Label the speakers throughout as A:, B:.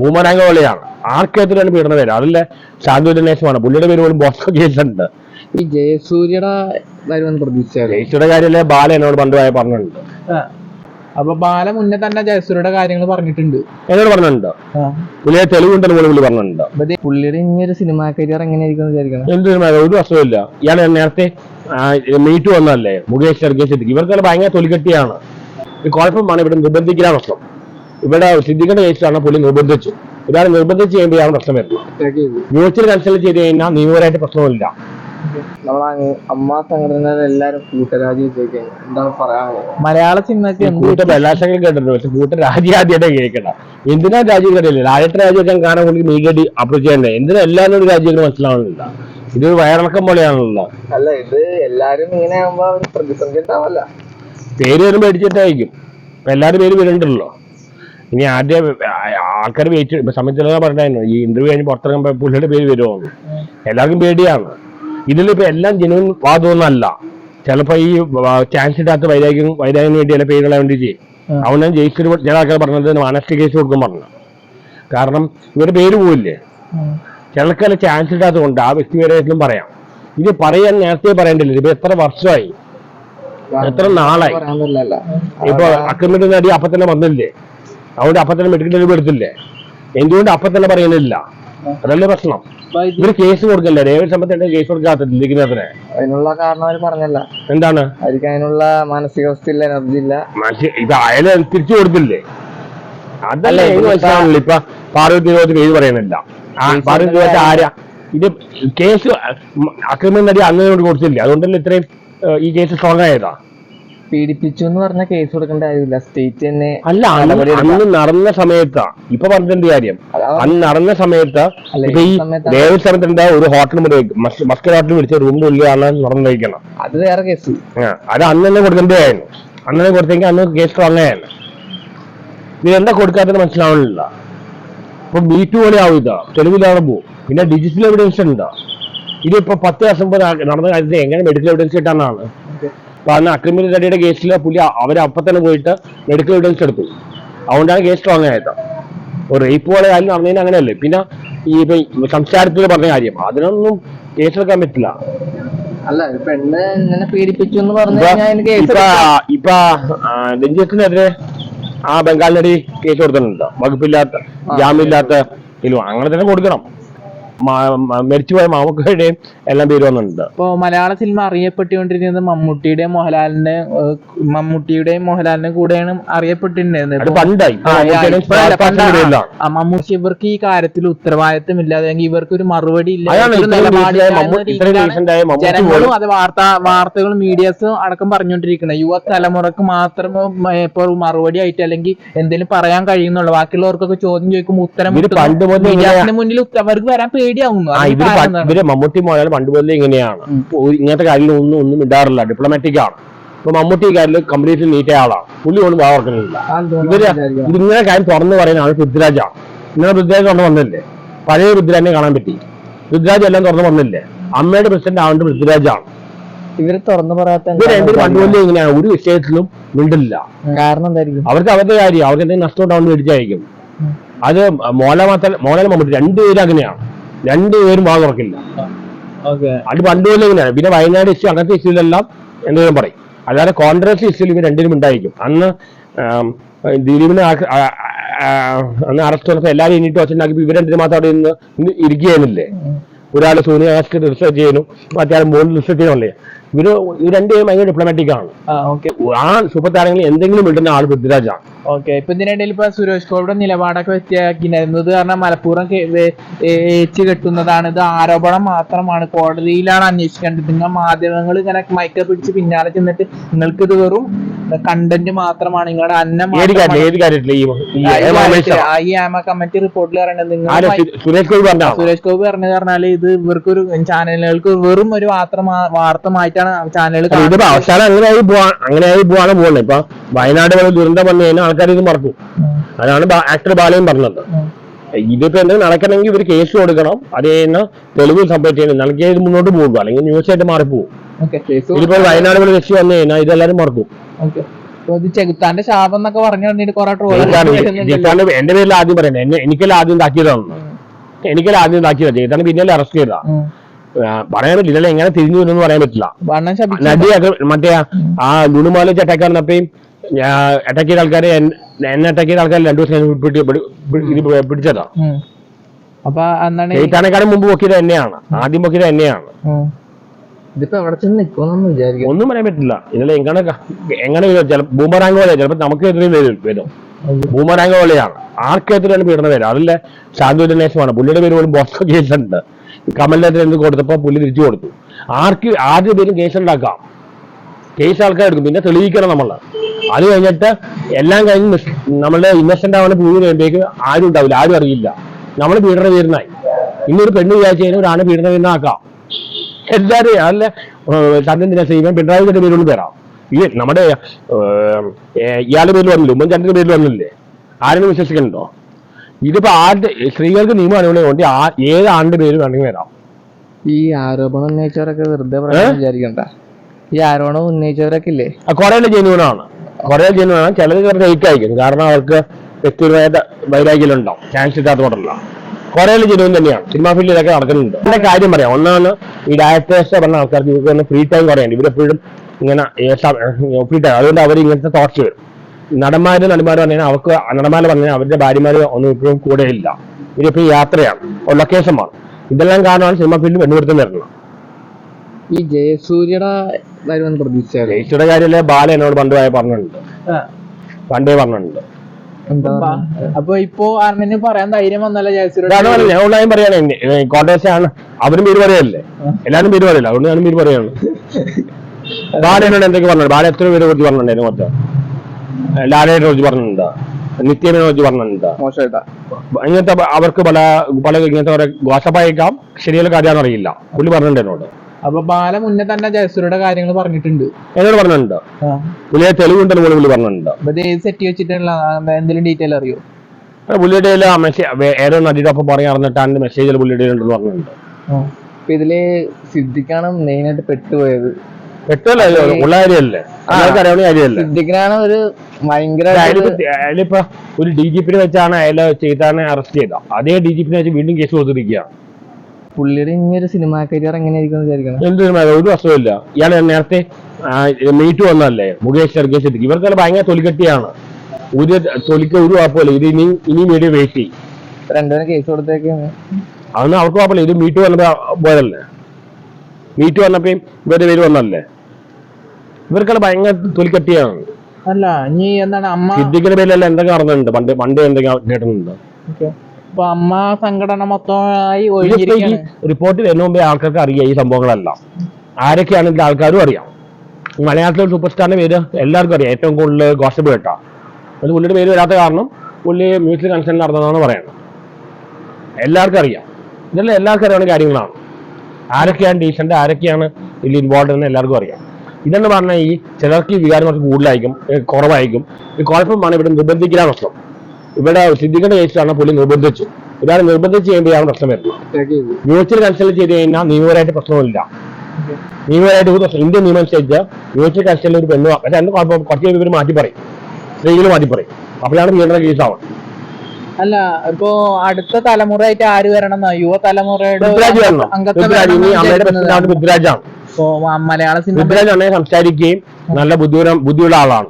A: ഭൂമരാങ്ക പോലെയാണ് ആർക്കേത്തിലാണ് പീഡന പേര്. അതിലെ ശാന്തിനേശമാണ് പുള്ളിയുടെ പേര് പോലും ബോസ്കോ കേസുണ്ട്
B: ഈ ജയസൂര്യയുടെ
A: ജയിച്ചയുടെ കാര്യമല്ലേ? ബാല എന്നോട് പണ്ട് പറഞ്ഞിട്ടുണ്ട്.
B: അപ്പൊ ബാല മുന്നേ തന്നെ ജയസൂര്യയുടെ കാര്യങ്ങൾ പറഞ്ഞിട്ടുണ്ട്.
A: എന്നോട് പറഞ്ഞിട്ടുണ്ട്. പുള്ളിയെ തെളിവുണ്ടെന്ന് പോലും പുള്ളി പറഞ്ഞിട്ടുണ്ട്.
B: പുള്ളിയുടെ ഇനി ഒരു സിനിമാ കരിയർ എങ്ങനെയായിരിക്കും വിചാരിക്കണം.
A: എന്തിനും ഒരു വർഷമില്ല ഇയാൾ നേരത്തെ മീറ്റ് വന്നല്ലേ മുകേഷ് സർഗേഷ് ഇവർക്കെല്ലാം ഭയങ്കര തൊലികെട്ടിയാണ്. ഈ കുഴപ്പമാണ്. ഇവിടെ നിർബന്ധിക്കാൻ പ്രശ്നം. ഇവിടെ സിദ്ധിക്കേണ്ട കേസിലാണ് പുള്ളി നിർബന്ധിച്ചു. ഇതാണ് നിർബന്ധിച്ച് ചെയ്യുമ്പോഴാണ് പ്രശ്നം വരുന്നത് മ്യൂച്വൽ കൺസൾട്ട് ചെയ്ത് കഴിഞ്ഞാൽ നിയമപരമായിട്ട് പ്രശ്നമില്ല.
B: നമ്മളെ അമ്മ സംഘടന എല്ലാരും കൂട്ടരാജി എന്താണ് പറയാനുള്ളത് മലയാള സിനിമയ്ക്ക്
A: കൂട്ട ബലാശങ്കം കേട്ടിട്ടുണ്ട് പക്ഷെ കൂട്ട രാജ്യം ആദ്യമായിട്ട് കേൾക്കണ്ട എന്തിനാ രാജ്യം കേട്ടില്ല ആദ്യത്തെ രാജ്യമൊക്കെ കാണാൻ പുള്ളി മീഡിയ അപ്രോച്ച് ചെയ്യണ്ടേ? എന്തിനാ എല്ലാവരും രാജ്യങ്ങൾ മനസ്സിലാവുന്നില്ല ഇത് വയറിളക്കം പോലെയാണല്ലോ.
B: അല്ല ഇത് എല്ലാരും ഇങ്ങനെ ആകുമ്പോ ഒരു പ്രതിസന്ധി ഉണ്ടാവല്ല
A: പേര് വരുമ്പോ അടിച്ചിട്ടായിരിക്കും എല്ലാരും പേര് വരുന്നുണ്ടല്ലോ. ഇനി ആദ്യം ആൾക്കാർ വെയിറ്റ് ഇപ്പൊ സമയത്തിലൊക്കെ പറഞ്ഞായിരുന്നു ഈ ഇന്റർവ്യൂ കഴിഞ്ഞ് പുറത്തിറങ്ങുമ്പോൾ പുള്ളിയുടെ പേര് വരുമോ എല്ലാവർക്കും പേടിയാണ്. ഇതിലിപ്പോ എല്ലാം ജനുവൻ വാദമൊന്നല്ല ചിലപ്പോ ഈ ചാൻസ് ഇടാത്ത വൈരാഗ്യം വൈരാഗ്യം വേണ്ടി ചില പേരുകളെ വേണ്ടി ചെയ്യും. അതുകൊണ്ടാണ് ജയിച്ചൊരു ചില ആൾക്കാർ പറഞ്ഞത് മാനസിക കേസ് കൊടുക്കും പറഞ്ഞു. കാരണം ഇവരുടെ പേര് പോവില്ലേ? ചിലക്കല്ല ചാൻസ് ഇടാത്തതുകൊണ്ട് ആ ആ വ്യക്തിപരമായിട്ടും പറയാം. ഇത് പറയാൻ നേരത്തെ പറയേണ്ടില്ല. ഇപ്പൊ എത്ര വർഷമായി? എത്ര നാളായി? ഇപ്പൊ അക്രമിന്റെ നടി അപ്പൊ തന്നെ വന്നില്ലേ? അതുകൊണ്ട് അപ്പൊ തന്നെ മെഡിക്കൽ ഡെലിവറി എടുത്തില്ലേ? എന്തുകൊണ്ട് അപ്പൊ തന്നെ പറയുന്നില്ല? അതല്ലേ പ്രശ്നം. ഇവർ കേസ് കൊടുക്കല്ലേ? രേവതി സമ്പത്ത് കേസ് കൊടുക്കാത്തത് ലിഖിതത്തിന്
B: അതിനുള്ള കാരണം അവർ പറഞ്ഞല്ല.
A: എന്താണ്?
B: അവർക്ക് അതിനുള്ള മാനസികാവസ്ഥ ഇല്ല എനർജി ഇല്ല.
A: ഇത് അയാളെ തിരിച്ചു കൊടുത്തില്ലേ? അതല്ലേ മനസ്സിലാവുന്നില്ല. ഇപ്പൊ പാർവതി ലോകത്ത് പേര് പറയുന്നില്ല. പാർവതി ആരാ? ഇത് കേസ് അക്രമം നടി അങ്ങനെ കൊടുത്തില്ലേ? അതുകൊണ്ടല്ലേ ഇത്രയും ഈ കേസ് സ്ട്രോങ് ആയതാ?
B: പീഡിപ്പിച്ചു എന്ന് പറഞ്ഞ കേസ് കൊടുക്കേണ്ട കാര്യമില്ല. സ്റ്റേറ്റ് തന്നെ
A: അല്ല അന്ന് നടന്ന സമയത്താ. ഇപ്പൊ പറഞ്ഞിട്ട് കാര്യം? അന്ന് നടന്ന സമയത്ത്
B: അല്ല,
A: ഇപ്പൊ ഈ
B: ഈ സമയത്ത്.
A: ദേവി സ്ഥലത്തിന്റെ ഒരു ഹോട്ടൽ മുറി മസ്കർ ഹോട്ടൽ വിളിച്ച റൂമിന്റെ ഉള്ളിലാണ് നടന്നു കഴിക്കണം
B: അത് വേറെ കേസ്
A: അത് അന്ന് തന്നെ കൊടുക്കേണ്ടതായിരുന്നു അന്ന് തന്നെ കൊടുത്തെങ്കിൽ അന്ന് കേസ് സ്ട്രോങ് ആയിരുന്നു ഇത് എന്താ കൊടുക്കാത്തത് മനസ്സിലാവണില്ല. ഇപ്പൊ ബി ടു പോലെ ആവും ഇതാ. തെളിവില്ലാതെ പോവും. പിന്നെ ഡിജിറ്റൽ എവിഡൻസ് ഉണ്ടോ? ഇതിപ്പോ പത്ത് വർഷം പോലെ നട- നടന്ന കാര്യത്തിൽ എങ്ങനെ മെഡിക്കൽ എവിഡൻസ് കിട്ടാന്നാണ്. അപ്പൊ അന്ന് റെഡിയുടെ കേസിൽ പുലി അവർ അപ്പൊ തന്നെ പോയിട്ട് മെഡിക്കൽ എവിഡൻസ് എടുത്തു. അതുകൊണ്ടാണ് കേസ് സ്ട്രോങ് ആയത്. ഒരു റേപ്പ് പോലെ കാര്യം നടന്നതിന് അങ്ങനെയല്ലേ? പിന്നെ ഈ ഇപ്പൊ സംസാരത്തിൽ പറഞ്ഞ കാര്യം അതിനൊന്നും കേസെടുക്കാൻ പറ്റില്ല.
B: അല്ല പെണ്ണ് ഇങ്ങനെ പീഡിപ്പിച്ചു എന്ന് പറഞ്ഞു
A: ഇപ്പൊ- ആ, രഞ്ജിത്തിനെതിരെ ആ ബംഗാളിനടി കേസ് കൊടുക്കുന്നുണ്ട് വകുപ്പില്ലാത്ത ജാമ്യമില്ലാത്ത അങ്ങനെ തന്നെ കൊടുക്കണം. മരിച്ചുപോയ മാമുക്കയുടെയും എല്ലാം പേര് വന്നിട്ടുണ്ട്.
B: ഇപ്പോ മലയാള സിനിമ അറിയപ്പെട്ടുകൊണ്ടിരിക്കുന്നത് മമ്മൂട്ടിയുടെയും മോഹൻലാലിന്റെ മമ്മൂട്ടിയുടെയും മോഹൻലാലിന്റെ കൂടെയാണ് അറിയപ്പെട്ടിട്ടുണ്ടായിരുന്നത്.
A: പണ്ടായി.
B: മമ്മൂട്ടി ഇവർക്ക് ഈ കാര്യത്തിൽ ഉത്തരവാദിത്തം ഇല്ല. അല്ലെങ്കിൽ ഇവർക്ക് ഒരു മറുപടി ഇല്ല ജനങ്ങളും അത് വാർത്ത വാർത്തകളും മീഡിയസും അടക്കം പറഞ്ഞുകൊണ്ടിരിക്കുന്നത്. യുവതലമുറക്ക് മാത്രം ഇപ്പൊ മറുപടി ആയിട്ട് അല്ലെങ്കിൽ എന്തെങ്കിലും പറയാൻ കഴിയുന്നുള്ളൂ. ബാക്കിയുള്ളവർക്കൊക്കെ ചോദ്യം ചോദിക്കുമ്പോൾ ഉത്തരം
A: പണ്ട്
B: മുന്നിൽ അവർക്ക് വരാൻ പേടിയാവുന്നു
A: ആ
B: ആവുന്നു
A: ഇവർ മമ്മൂട്ടി പോയാലും പണ്ട് മുതലേ ഇങ്ങനെയാണ്. ഇങ്ങനത്തെ കാര്യങ്ങൾ ഒന്നും ഒന്നും ഇടാറില്ല ഡിപ്ലോമാറ്റിക് ആണ്. ഇപ്പൊ മമ്മൂട്ടി കാര്യം കാര്യത്തിൽ കംപ്ലീറ്റ്ലി നീറ്റ ആളാണ്. പുള്ളി ഒന്നും വാവർക്കുന്നില്ല ഇവർ ഇതിങ്ങനെ കാര്യം തുറന്നു പറയുന്ന ആൾ പൃഥ്വിരാജാണ് ഇങ്ങനെ പൃഥ്വിരാജ് തുറന്നു വന്നില്ലേ? പഴയ പൃഥ്വിരാജിനെ കാണാൻ പറ്റി. പൃഥ്വിരാജ് എല്ലാം തുറന്നു വന്നില്ലേ? അമ്മയുടെ പ്രസിഡന്റ് ആവേണ്ട പൃഥ്വിരാജാണ്
B: ഇവർ തുറന്നു പറയാത്ത
A: പണ്ടുപോലെ ഇങ്ങനെയാണ്. ഒരു വിഷയത്തിലും മിണ്ടില്ല.
B: കാരണം എന്തായിരിക്കും?
A: അവർക്ക് അവരുടെ കാര്യം. അവർക്ക് എന്തെങ്കിലും നഷ്ടം ഉണ്ടാവുന്ന മേടിച്ചായിരിക്കും അത് മോല മാത്രം മോഹൻലാൽ മമ്മൂട്ടി രണ്ടുപേരും അങ്ങനെയാണ്. രണ്ടുപേരും വാ തുറക്കില്ല. അത് പണ്ടുപോലെ ഇങ്ങനെയാണ് പിന്നെ വയനാട് ഇഷ്യൂ അങ്ങനത്തെ ഇഷ്യൂലെല്ലാം എന്തെങ്കിലും പറയും. അല്ലാതെ കോൺഗ്രസ് ഇഷ്യൂലും ഇവർ രണ്ടിനും ഉണ്ടായിരിക്കും. അന്ന് ദിലീപിനെ അന്ന് അറസ്റ്റ് വന്നപ്പോൾ എല്ലാവരും എണീറ്റ് വച്ചിട്ടുണ്ടാക്കി ഇവർ രണ്ടിനും മാത്രം അവിടെ നിന്ന് ഇന്ന് ഇരിക്കുകയായിരുന്നില്ലേ ഒരാൾ സോണിയാസ്റ്റ് റിസർച്ച് ചെയ്യുന്നു. മറ്റേ മോളിൽ റിസർച്ച് ചെയ്യണല്ലേ ഇവർ ഈ രണ്ടുപേരും ഭയങ്കര ഡിപ്ലോമാറ്റിക് ആണ്.
B: ആ
A: സൂപ്പർ താരങ്ങളിൽ എന്തെങ്കിലും വിടുന്ന ആൾ പൃഥ്വിരാജാണ്.
B: ഓക്കെ ഇപ്പൊ ഇതിനിടയിൽ ഇപ്പൊ സുരേഷ് ഗോപിയുടെ നിലപാടൊക്കെ വ്യക്തമാക്കിയിരുന്നത് കാരണം മലപ്പുറം ഏച്ചു കെട്ടുന്നതാണ്. ഇത് ആരോപണം മാത്രമാണ്. കോടതിയിലാണ് അന്വേഷിക്കേണ്ടത്. നിങ്ങൾ മാധ്യമങ്ങൾ ഇങ്ങനെ മയക്ക പിടിച്ച് പിന്നാലെ ചെന്നിട്ട് നിങ്ങൾക്ക് ഇത് വെറും കണ്ടന്റ് മാത്രമാണ്. നിങ്ങളുടെ അന്നം
A: ഈ
B: ആമ കമ്മിറ്റി റിപ്പോർട്ടിൽ പറയുന്നത് നിങ്ങൾ
A: സുരേഷ് ഗോപി
B: പറഞ്ഞത് പറഞ്ഞാൽ ഇത് ഇവർക്കൊരു ചാനലുകൾക്ക് വെറും ഒരു വാർത്ത മാ- വാർത്തമായിട്ടാണ് ചാനലുകൾ
A: ഇതിപ്പോ അവസാനം അങ്ങനെയായി പോവാ അങ്ങനെയായി പോവാണ് പോകുന്നത്. ഇപ്പൊ വയനാട് പോലെ ദുരന്തം വന്നു കഴിഞ്ഞാൽ ആൾക്കാർ ഇത് മറക്കും. അതാണ് ആക്ടർ ബാലയും പറഞ്ഞത്. ഇതിപ്പോ എന്തെങ്കിലും നടക്കണമെങ്കിൽ ഇവർ കേസ് കൊടുക്കണം. അത് കഴിഞ്ഞാൽ തെളിവ് സബ്മിറ്റ് ചെയ്യണം. നൽകിയ ഇത് മുന്നോട്ട് പോകുക അല്ലെങ്കിൽ ന്യൂസ് ആയിട്ട് മാറിപ്പോകും
B: പോകും
A: ഇതിപ്പോ വയനാട് പോലെ രക്ഷ വന്നു കഴിഞ്ഞാൽ ഇതെല്ലാരും മറക്കും.
B: ചെകുത്താന്റെ ശാപം എന്നൊക്കെ പറഞ്ഞു കൊറേ
A: എന്റെ പേരിൽ ആദ്യം പറയുന്നത്. എനിക്കല്ല ആദ്യം താക്കിയതാണ് എനിക്കല്ല ആദ്യം താക്കിയതാണ് ജയിത്താണ് പിന്നല്ലേ അറസ്റ്റ് ചെയ്തതാ. ആ, പറയാൻ പറ്റില്ല അല്ലെ? എങ്ങനെ തിരിഞ്ഞു വരുന്നു പറയാൻ പറ്റില്ല. നടിയൊക്കെ മറ്റേ ആ ലുണുമാല വെച്ച് അറ്റാക്ക് നടന്നപ്പോഴും അറ്റാക്ക് ചെയ്ത ആൾക്കാരെ എന്നെ അറ്റാക്ക് ചെയ്ത ആൾക്കാരെ രണ്ടു ദിവസം പിടി- പിടി- പിടി- പിടിച്ചതാ.
B: അപ്പൊ
A: ജയിത്താനേക്കാളും മുമ്പ് പൊക്കിയത് എന്നെയാണ് ആദ്യം പൊക്കിയത് എന്നെയാണ്
B: ഉം.
C: ഇതിപ്പോ എവിടെ ചെന്ന് നിക്കുമെന്നൊന്നും വിചാരിക്കും
A: ഒന്നും പറയാൻ പറ്റില്ല. ഇതിൽ എങ്ങനെ എങ്ങനെ ഭൂമറാങ്ക് പോലെ ചിലപ്പോ നമുക്ക് എതിരെ വരും വരും. ബൂമറാങ് പോലെയാണ്. ആർക്കെതിരെയാണ് പീഡനം വരും. അതിലെ ശാന്തി ദിനേശമാണ്. പുള്ളിയുടെ പേര് പോലും ബോസ്കോ കേസുണ്ട് ലെറ്റർ എന്ത് കൊടുത്തപ്പോൾ പുലി തിരിച്ചു കൊടുത്തു. ആർക്ക് ആദ്യ പേരും കേസ് ഉണ്ടാക്കാം. കേസ് ആൾക്കാർ എടുക്കും. പിന്നെ തെളിയിക്കണം നമ്മൾ അത് കഴിഞ്ഞിട്ട് എല്ലാം കഴിഞ്ഞ് നമ്മളുടെ ഇന്നസെന്റ് ആവുന്ന പുലി കഴിയുമ്പോഴേക്ക് ആരും ഉണ്ടാവില്ല. ആരും അറിയില്ല. നമ്മൾ പീഡന വീരനായി. ഇന്നൊരു പെണ്ണ് വിചാരിച്ചു കഴിഞ്ഞാൽ ഒരാണ് പീഡന വീരനാക്കാം. എല്ലാവരും അല്ല തന്നെ ഇവൻ പിണറായി വിജയന്റെ പേരിലും തരാം ഈ നമ്മുടെ ഇയാളുടെ പേരിൽ വന്നില്ല? ഉമ്മൻചാണ്ടിന്റെ പേരിൽ വന്നില്ലേ? ആരെങ്കിലും വിശ്വസിക്കുന്നുണ്ടോ? ഇതിപ്പോ ആരുടെ സ്ത്രീകൾക്ക് നിയമം അനുകൂലമുണ്ട് ഏത് ആണ്ട് പേര് വേണമെങ്കിൽ വരാം.
C: ഈ ആരോപണം ഉന്നയിച്ചവരൊക്കെ വെറുതെ പറയാൻ വിചാരിക്കണ്ട. ഈ ആരോപണം ഉന്നയിച്ചവരൊക്കെ ഇല്ലേ?
A: കുറെ ജനുവനാണ് കുറെ ജെന്യൂനാണ്. ചിലത് ചിലർ ഫേക്ക് ആയിരിക്കും. കാരണം അവർക്ക് വ്യക്തിപരമായ വൈരാഗ്യമുണ്ടാവും. ചാൻസ് ഇല്ലാത്തതുകൊണ്ടല്ല കുറെ ജനുവൻ തന്നെയാണ്. സിനിമാ ഫീൽഡിലൊക്കെ നടക്കുന്നുണ്ട്. എന്റെ കാര്യം പറയാം. ഒന്നാണ് ഈ ഡയറക്ടേഴ്സ് പറഞ്ഞ ആൾക്കാർക്ക് ഇവർക്ക് ഫ്രീ ടൈം കുറയുണ്ട്. ഇവരെപ്പോഴും ഇങ്ങനെ ഫ്രീ ടൈം അതുകൊണ്ട് അവർ ഇങ്ങനത്തെ തോട്ട്സ് വരും. നടന്മാര് നടിമാര് പറഞ്ഞാൽ അവർക്ക് നടന്മാര് പറഞ്ഞാൽ അവരുടെ ഭാര്യമാര് ഒന്നും ഇപ്പോഴും കൂടെ ഇല്ല ഇതിപ്പോ യാത്രയാണ്. ലൊക്കേഷമാണ് ഇതെല്ലാം കാരണമാണ് സിനിമ ഫീൽഡ് വെണ്ണുപിടുത്തം വരുന്നത്
C: ഈ ജയസൂര്യയുടെ വരുമെന്ന് പ്രതീക്ഷിച്ചായിരുന്നു
A: ജയിച്ചയുടെ കാര്യമല്ലേ ബാല എന്നോട് പണ്ട് പോയ പറഞ്ഞിട്ടുണ്ട്. പണ്ടേ പറഞ്ഞിട്ടുണ്ട്.
B: അപ്പൊ- ഇപ്പൊ അർണന് പറയാൻ ധൈര്യം വന്നല്ലോ ജയസൂര്യ.
A: ഞാൻ ഉള്ളതും പറയാണ്. കോൺഗ്രസ് ആണ് അവരും പേര് പറയല്ലേ? എല്ലാരും പേര് പറയില്ല. അതുകൊണ്ട് ഞാനും പേര് പറയാണ്. ബാല എന്നോട് എന്തൊക്കെ പറഞ്ഞു ബാല എത്ര പേര് കുറിച്ച് പറഞ്ഞിട്ടുണ്ടായിരുന്നു മൊത്തം. ലാലയെ കുറിച്ച് പറഞ്ഞിട്ടുണ്ട്? നിത്യമനെ കുറിച്ച് പറഞ്ഞിട്ടുണ്ട്?
C: മോശമായിട്ടാ.
A: ഇങ്ങനത്തെ അവർക്ക് പല പല ഇങ്ങനത്തെ കുറെ ഗോസപ്പായേക്കാം ശരിയുള്ള കാര്യമാണെന്ന് അറിയില്ല. പുള്ളി പറഞ്ഞിട്ടുണ്ട് എന്നോട്.
B: അപ്പൊ ബാല മുന്നേ തന്നെ ജയസൂര്യയുടെ കാര്യങ്ങൾ പറഞ്ഞിട്ടുണ്ട്.
A: എന്നോട് പറഞ്ഞിട്ടുണ്ട്. പുള്ളിയെ തെളിവുണ്ടെന്ന് പോലും പുള്ളി പറഞ്ഞിട്ടുണ്ട്.
B: അപ്പൊ ഇത് ഏത് സെറ്റ് വെച്ചിട്ടുള്ള എന്തെങ്കിലും ഡീറ്റെയിൽ അറിയോ?
A: പുള്ളിയുടെ ഏതോ നടിയുടെ ഒപ്പം പറഞ്ഞു അറിഞ്ഞിട്ടാണ് മെസ്സേജിൽ പുള്ളിയുടെ ഉണ്ടെന്ന് പറഞ്ഞിട്ടുണ്ട്.
C: അപ്പൊ ഇതിൽ സിദ്ധിക്കാണ് മെയിൻ ആയിട്ട് പെട്ടുപോയത്.
A: ഉള്ള അറിയാവുന്ന
C: സിദ്ദിഖിനാണ് ഒരു ഭയങ്കര
A: അതിലിപ്പോ ഒരു ഡി ജി പിന്നെ വെച്ചാണ് അയാളെ ചെയ്താണ് അറസ്റ്റ് ചെയ്ത അതേ ഡി ജി പിന്നെ വെച്ച് വീണ്ടും കേസ് കൊടുത്തിരിക്കുകയാണ്.
C: പുള്ളിയുടെ ഇനി ഒരു സിനിമാ കരിയർ എങ്ങനെയായിരിക്കും എന്ത് വിചാരിക്കണം
A: എന്തൊരു മ- ഒരു അസുഖമില്ല ഇയാൾ നേരത്തെ മീറ്റ് വന്നല്ലേ മുകേഷ് ശർഗേഷ് സിദ്ദിഖ് ഇവർക്കെല്ലാം ഭയങ്കര തൊലിക്കെട്ടിയാണ്. ഒരു തൊലിക്ക് ഒരു കുഴപ്പമില്ല. ഇത് ഇനി ഇനി വീഡിയോ വെയിറ്റ് ചെയ്യും.
C: രണ്ടുപേരും കേസ് കൊടുത്തേക്കാണ്.
A: അതൊന്നും അവർക്ക് കുഴപ്പമില്ല. ഇത് മീറ്റ് വന്നപ്പോ പോയതല്ലേ? മീറ്റ് വന്നപ്പോ ഇവരുടെ പേര് വന്നല്ലേ ഇവർക്കെല്ലാം ഭയങ്കര തൊലിക്കട്ടിയാണ്
B: അല്ല നീ എന്താണ് അമ്മ
A: സിദ്ദിഖിന്റെ പേരിലല്ല എന്തൊക്കെ നടന്നിട്ടുണ്ട്? പണ്ട് പണ്ട് എന്തൊക്കെ കേട്ടിട്ടുണ്ട്?
B: അപ്പൊ അമ്മ സംഘടന മൊത്തമായി
A: റിപ്പോർട്ട് വരുന്ന മുമ്പേ ആൾക്കാർക്ക് അറിയാം ഈ സംഭവങ്ങളെല്ലാം. ആരൊക്കെയാണ് ഇതിന്റെ ആൾക്കാരും അറിയാം. മലയാളത്തിലെ സൂപ്പർ സ്റ്റാറിന്റെ പേര് എല്ലാവർക്കും അറിയാം. ഏറ്റവും കൂടുതൽ ഗോസപ്പ് കേട്ടാ. അത് പുള്ളിയുടെ പേര് വരാത്ത കാരണം പുള്ളി മ്യൂസിക് കൺസേൺ നടന്നതാണ് പറയുന്നത്. എല്ലാവർക്കും അറിയാം. ഇതെല്ലാം എല്ലാവർക്കും അറിയാവുന്ന കാര്യങ്ങളാണ്. ആരൊക്കെയാണ് ഡീസന്റ് ആരൊക്കെയാണ് ഇതിൽ ഇൻവോൾവ് എന്ന് എല്ലാവർക്കും അറിയാം. ഇതെന്ന് പറഞ്ഞാൽ ഈ ചിലർക്ക് വികാരം കുറച്ച് കൂടുതലായിരിക്കും കുറവായിരിക്കും. ഈ കുഴപ്പമാണ് ഇവിടെ നിർബന്ധിക്കാൻ പ്രശ്നം. ഇവിടെ സിദ്ധിക്കേണ്ട കേസിലാണ് പുള്ളി നിർബന്ധിച്ചു. ഇതാണ് നിർബന്ധിച്ച് ചെയ്യുമ്പോഴാണ് പ്രശ്നം വരുന്നത്. മ്യൂച്വൽ കൺസൾട്ട് ചെയ്ത് കഴിഞ്ഞാൽ നിയമപരമായിട്ട് പ്രശ്നമില്ല. നിയമപരമായിട്ട് ഒരു പ്രശ്നം ഇന്ത്യൻ നിയമം അനുസരിച്ച് മ്യൂച്വൽ കൺസൾട്ട് ഒരു പെണ്ണു പക്ഷെ അതിന് കുഴപ്പം കുറച്ച് ഇവർ മാറ്റി പറയും. സ്ത്രീകൾ മാറ്റി പറയും. അപ്പോഴാണ് പീഡന കേസാവുന്നത്
B: അല്ല ഇപ്പോ അടുത്ത തലമുറയായിട്ട് ആര് വരണം? യുവ തലമുറയുടെ അംഗത്വം
A: പൃഥ്വിരാജാണ്.
B: മലയാള സിനിമ
A: പൃഥ്വിരാജ് സംസാരിക്കുകയും നല്ല ബുദ്ധിപരം ബുദ്ധിയുള്ള ആളാണ്.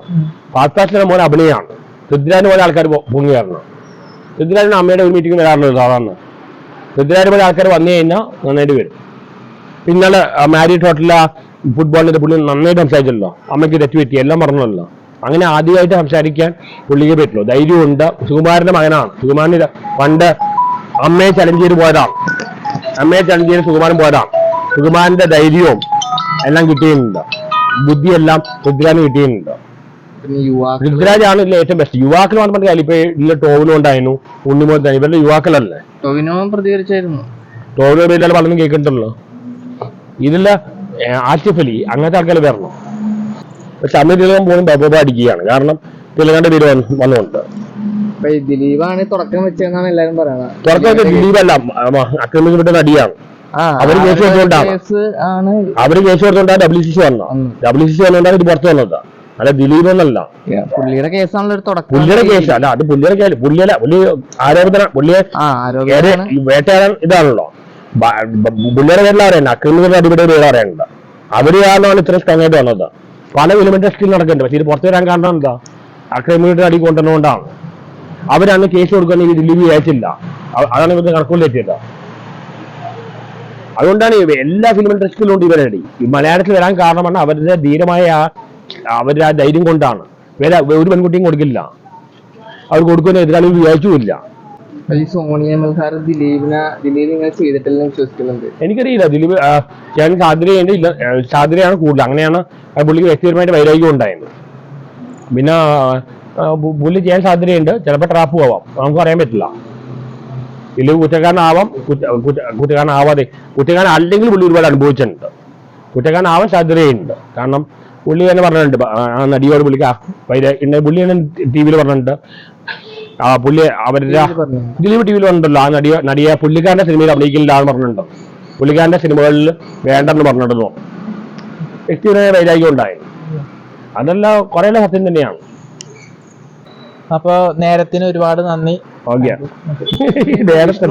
A: പാസ്താസിന്റെ മോൻ അഭിനയാണ്. പൃഥ്വിരാജ് പോലെ ആൾക്കാർ പൊങ്ങി വരണം പൃഥ്വിരാജിന് അമ്മയുടെ ഒരു മീറ്റിംഗ് വരാറുള്ളത് സാധാരണ. പൃഥ്വിരാജ് പോലെ ആൾക്കാർ വന്നു കഴിഞ്ഞാൽ നന്നായിട്ട് വരും. പിന്നാലെ മാരിഡ് ഹോട്ടലിലെ ഫുട്ബോളിന്റെ പുള്ളി നന്നായിട്ട് സംസാരിച്ചല്ലോ അമ്മയ്ക്ക് തെറ്റ് പറ്റി എല്ലാം പറഞ്ഞല്ലോ. അങ്ങനെ ആദ്യമായിട്ട് സംസാരിക്കാൻ പുള്ളിക്ക് പറ്റുള്ളൂ ധൈര്യമുണ്ട്. സുകുമാരന്റെ മകനാണ്. സുകുമാരന് പണ്ട് അമ്മയെ ചലഞ്ച് ചെയ്ത് പോയതാണ്. അമ്മയെ ചലഞ്ച് ചെയ്ത് സുകുമാരൻ പോയതാണ്. സുകുമാരന്റെ ധൈര്യവും എല്ലാം കിട്ടിയിട്ടുണ്ട്. ബുദ്ധിയെല്ലാം പൃഥ്വിരാജിന് കിട്ടിയിട്ടുണ്ട്. പൃഥ്വിരാജാണ് ഇതിൽ ഏറ്റവും ബെസ്റ്റ് യുവാക്കൾ മാത്രം കാര്യം ഇപ്പൊ ഇതിൽ ടോവിനും ഉണ്ടായിരുന്നു ഉണ്ണിമോൻ തന്നെ ഇവരുടെ യുവാക്കളല്ലേ?
C: ടോവിനോ പ്രതികരിച്ചായിരുന്നു.
A: ടോവിനോ പേരിൽ പലതും കേൾക്കുന്നുണ്ടല്ലോ. ഇതിൽ ആസിഫ് അലി അങ്ങനത്തെ ആൾക്കാർ വരണം പക്ഷെ തിലകം പോലും ബബോബ അടിക്കുകയാണ്. കാരണം തിലകന്റെ പേര് വന്ന് വന്നുകൊണ്ട്.
C: ദിലീപാണ് തുടക്കം വെച്ചതെന്നാണ് എല്ലാരും പറയണത്
A: തുടക്കം ദിലീപല്ല ആക്രമിക്കപ്പെട്ട നടിയാണ്. അവർ കേസ് കൊടുത്തോണ്ടാണ്. അവർ കേസ് കൊടുത്തോണ്ടാണ് ഡബ്ല്യു സി സി വന്നത്
C: ഉം.
A: ഡബ്ല്യു സി സി വന്നുകൊണ്ടാണ് ഇത് പുറത്ത് വന്നത്. അല്ല ദിലീപ് എന്നല്ല
C: പുള്ളിയുടെ കേസാണല്ലോ ഒരു തുടക്കം.
A: പുള്ളിയുടെ കേസ്. അല്ല അത് പുള്ളിയുടെ കേസ്. പുള്ളിയല്ല പുള്ളി ആരോപണ പുള്ളിയെ വേട്ടയാടൻ ഇതാണല്ലോ. പുള്ളിയുടെ പേരിൽ അറിയണ്ട അക്രമികളുടെ അടിപൊളി പേര് അറിയണ്ട അവർ കാരണമാണ് ഇത്ര സ്ട്രോങ് വന്നത്. പല ഫിലിമിന്റെ സ്റ്റിൽ നടക്കുന്നുണ്ട്. പക്ഷെ ഇത് പുറത്തു വരാൻ കാരണം എന്താ? അക്രമികളുടെ അടി കൊണ്ടുവന്നുകൊണ്ടാണ് അവരന്ന് കേസ് കൊടുക്കുകയാണെങ്കിൽ ഈ ദിലീപ് അയച്ചില്ല അതാണ് ഇവരുടെ കണക്കുകളിലെത്തിയത് അതുകൊണ്ടാണ് എല്ലാ ഫിലിം ഇൻഡസ്ട്രിയിലും ഉണ്ട് ഇവരുടെ ഈ മലയാളത്തിൽ വരാൻ കാരണമാണ് അവരുടെ ധീരമായ ആ- അവരുടെ ആ ധൈര്യം കൊണ്ടാണ്. വേറെ ഒരു പെൺകുട്ടിയും കൊടുക്കില്ല. അവർ കൊടുക്കുന്ന എതിരാളികൾ വിചാരിച്ചുമില്ല.
C: ഈ സോണിയ മൽഹാർ ദിലീപിനെ ദിലീപ് ഇങ്ങനെ ചെയ്തിട്ടില്ലെന്ന് വിശ്വസിക്കുന്നുണ്ട്.
A: എനിക്കറിയില്ല ദിലീപ് ഞാൻ സാധ്യതയുണ്ട് ഇല്ല സാധ്യതയാണ് കൂടുതൽ. അങ്ങനെയാണ് ആ പുള്ളിക്ക് വ്യക്തിപരമായിട്ട് വൈരാഗ്യം ഉണ്ടായത്. പിന്നെ പുള്ളി ചെയ്യാൻ സാധ്യതയുണ്ട്. ചിലപ്പോൾ ട്രാപ്പ് പോവാം നമുക്ക് പറയാൻ പറ്റില്ല. ദിലീപ് കുറ്റക്കാരനാവാം കുറ്റ കുറ്റ- കുറ്റക്കാരനാവാതെ കുറ്റക്കാരൻ അല്ലെങ്കിൽ പുള്ളി ഒരുപാട് അനുഭവിച്ചിട്ടുണ്ട്. കുറ്റക്കാരനാവാൻ സാധ്യതയുണ്ട്. കാരണം പുള്ളി തന്നെ പറഞ്ഞിട്ടുണ്ട് ആ നടിയോട് പുള്ളിക്ക് ആ വൈര ഇന്ന പുള്ളി തന്നെ ടി വിയിൽ പറഞ്ഞിട്ടുണ്ട്. ആ പുള്ളി അവരുടെ ദിലീപ് ടി വിയിൽ പറഞ്ഞിട്ടുണ്ടല്ലോ ആ നടിയെ നടിയെ പുള്ളിക്കാരന്റെ സിനിമയിൽ അഭിനയിക്കില്ല എന്ന് പറഞ്ഞിട്ടുണ്ട്. പുള്ളിക്കാരന്റെ സിനിമകളിൽ വേണ്ടെന്ന് പറഞ്ഞിട്ടുണ്ടോ? വ്യക്തിപരമായ വൈരാഗ്യം ഉണ്ടായി. അതെല്ലാം കുറേ സത്യം തന്നെയാണ്.
B: അപ്പൊ നേരത്തിന് ഒരുപാട് നന്ദി.
A: ഓക്കെ. നേരത്തെ